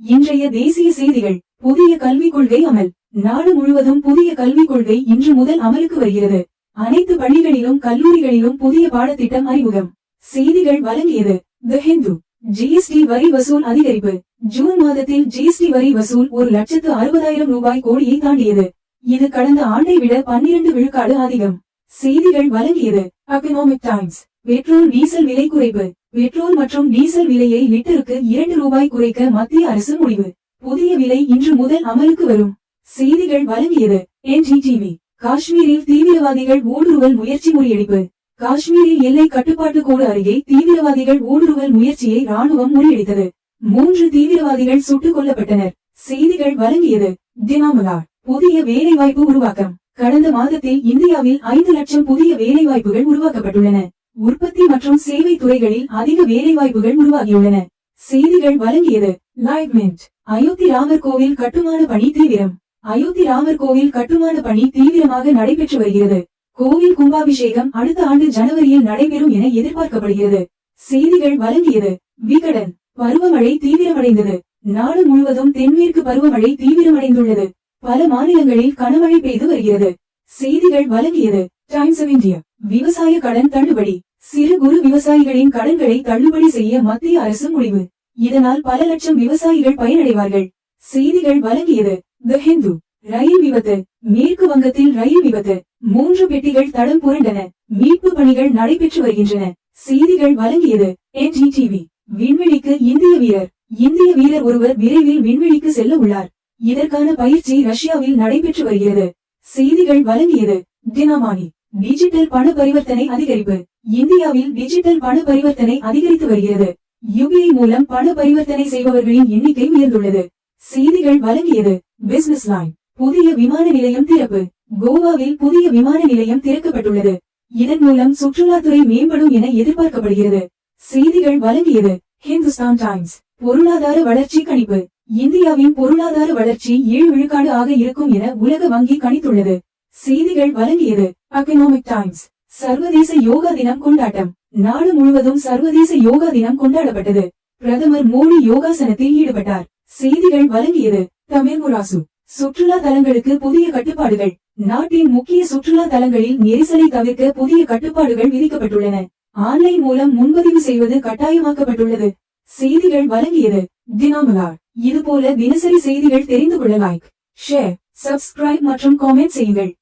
இன்றைய தேசிய செய்திகள் புதிய கல்விக் கொள்கை அமல். நாடு முழுவதும் புதிய கல்விக் கொள்கை இன்று முதல் அமலுக்கு வருகிறது. அனைத்து பள்ளிகளிலும் கல்லூரிகளிலும் புதிய பாடத்திட்டம் அறிமுகம். செய்திகள் வழங்கியது தி ஹிந்து ஜிஎஸ்டி வரி வசூல் அதிகரிப்பு. ஜூன் மாதத்தில் ஜிஎஸ்டி வரி வசூல் ஒரு லட்சத்து அறுபதாயிரம் ரூபாய் கோடியை தாண்டியது. இது கடந்த ஆண்டை விட பன்னிரண்டு விழுக்காடு அதிகம். செய்திகள் வழங்கியது அக்னோமிக் டைம்ஸ் பெட்ரோல் டீசல் விலை குறைப்பு பெட்ரோல் மற்றும் டீசல் விலையை லிட்டருக்கு இரண்டு ரூபாய் குறைக்க மத்திய அரசு முடிவு. புதிய விலை இன்று முதல் அமலுக்கு வரும். செய்திகள் வழங்கியது என்டிடிவி காஷ்மீரில் தீவிரவாதிகள் ஊடுருவல் முயற்சி முறியடிப்பு. காஷ்மீரில் எல்லை கட்டுப்பாட்டு கோடு அருகே தீவிரவாதிகள் ஊடுருவல் முயற்சியை ராணுவம் முறியடித்தது. மூன்று தீவிரவாதிகள் சுட்டுக் கொல்லப்பட்டனர். செய்திகள் வழங்கியது தினமலா. புதிய வேலைவாய்ப்பு உருவாக்கம். கடந்த மாதத்தில் இந்தியாவில் ஐந்து லட்சம் புதிய வேலைவாய்ப்புகள் உருவாக்கப்பட்டுள்ளன. உற்பத்தி மற்றும் சேவை துறைகளில் அதிக வேலைவாய்ப்புகள் உருவாகியுள்ளன. செய்திகள் வழங்கியது லைவ்மெண்ட் அயோத்தி ராமர் கோவில் கட்டுமான பணி தீவிரம். அயோத்தி ராமர் கோவில் கட்டுமான பணி தீவிரமாக நடைபெற்று வருகிறது. கோவில் கும்பாபிஷேகம் அடுத்த ஆண்டு ஜனவரியில் நடைபெறும் என எதிர்பார்க்கப்படுகிறது. செய்திகள் வழங்கியது விகடன். பருவமழை தீவிரமடைந்தது. நாடு முழுவதும் தென்மேற்கு பருவமழை தீவிரமடைந்துள்ளது. பல மாநிலங்களில் கனமழை பெய்து வருகிறது. செய்திகள் வழங்கியது டைம்ஸ் ஆஃப் இந்தியா. விவசாய கடன் தள்ளுபடி. சிறு குறு விவசாயிகளின் கடன்களை தள்ளுபடி செய்ய மத்திய அரசு முடிவு. இதனால் பல லட்சம் விவசாயிகள் பயனடைவார்கள். செய்திகள் வழங்கியது த ஹிந்து. ரயில் விபத்து. மேற்கு வங்கத்தில் ரயில் விபத்து. மூன்று பெட்டிகள் தடம் புரண்டன. மீட்பு பணிகள் நடைபெற்று வருகின்றன. செய்திகள் வழங்கியது என்டிடிவி விண்வெளிக்கு இந்திய வீரர். இந்திய வீரர் ஒருவர் விரைவில் விண்வெளிக்கு செல்ல உள்ளார். இதற்கான பயிற்சி ரஷ்யாவில் நடைபெற்று வருகிறது. செய்திகள் வழங்கியது தினமானி. டிஜிட்டல் பண பரிவர்த்தனை அதிகரிப்பு. இந்தியாவில் டிஜிட்டல் பண பரிவர்த்தனை அதிகரித்து வருகிறது. யுபிஐ மூலம் பண பரிவர்த்தனை செய்பவர்களின் எண்ணிக்கை உயர்ந்துள்ளது. செய்திகள் வழங்கியது பிசினஸ் லைன் புதிய விமான நிலையம் திறப்பு. கோவாவில் புதிய விமான நிலையம் திறக்கப்பட்டுள்ளது. இதன் மூலம் சுற்றுலாத்துறை மேம்படும் என எதிர்பார்க்கப்படுகிறது. செய்திகள் வழங்கியது ஹிந்துஸ்தான் டைம்ஸ். பொருளாதார வளர்ச்சி கணிப்பு. இந்தியாவின் பொருளாதார வளர்ச்சி ஏழு விழுக்காடு ஆக இருக்கும் என உலக வங்கி கணித்துள்ளது. செய்திகள் வழங்கியது அக்கனாமிக் டைம்ஸ் சர்வதேச யோகா தினம் கொண்டாட்டம். நாடு முழுவதும் சர்வதேச யோகா தினம் கொண்டாடப்பட்டது. பிரதமர் மோடி யோகாசனத்தில் ஈடுபட்டார். செய்திகள் வழங்கியது தமிழ் முராசு. சுற்றுலா தலங்களுக்கு புதிய கட்டுப்பாடுகள். நாட்டின் முக்கிய சுற்றுலா தலங்களில் நெரிசலை தவிர்க்க புதிய கட்டுப்பாடுகள் விதிக்கப்பட்டுள்ளன. ஆன்லைன் மூலம் முன்பதிவு செய்வது கட்டாயமாக்கப்பட்டுள்ளது. செய்திகள் வழங்கியது தினமலர். இதுபோல தினசரி செய்திகள் தெரிந்து கொள்ள லைக் ஷேர் சப்ஸ்கிரைப் மற்றும் காமெண்ட் செய்யுங்கள்.